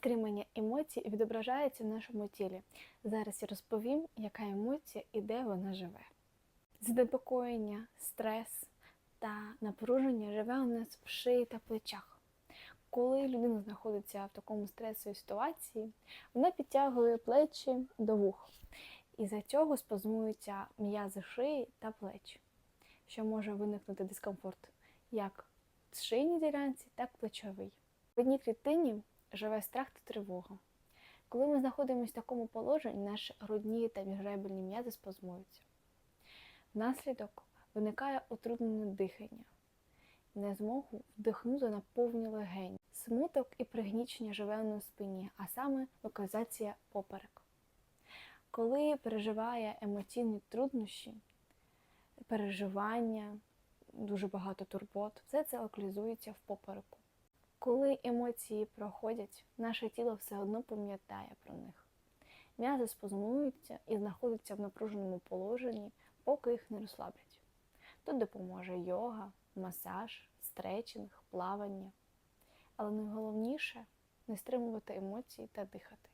Стримання емоцій відображається в нашому тілі. Зараз я розповім, яка емоція і де вона живе. Занепокоєння, стрес та напруження живе у нас в шиї та плечах. Коли людина знаходиться в такому стресовій ситуації, вона підтягує плечі до вух, і за цього спазмуються м'язи шиї та плеч, що може виникнути дискомфорт як в шийній ділянці, так і плечовий. В одній клітині живе страх та тривога. Коли ми знаходимося в такому положенні, наші грудні та міжребельні м'язи спазмуються. Внаслідок виникає утруднене дихання, незмогу вдихнути на повні легені, смуток і пригнічення живе на спині, а саме локалізація поперек. Коли переживає емоційні труднощі, переживання, дуже багато турбот, все це локалізується в попереку. Коли емоції проходять, наше тіло все одно пам'ятає про них. М'язи спазмуються і знаходяться в напруженому положенні, поки їх не розслаблять. Тут допоможе йога, масаж, стретчинг, плавання. Але найголовніше не стримувати емоції та дихати.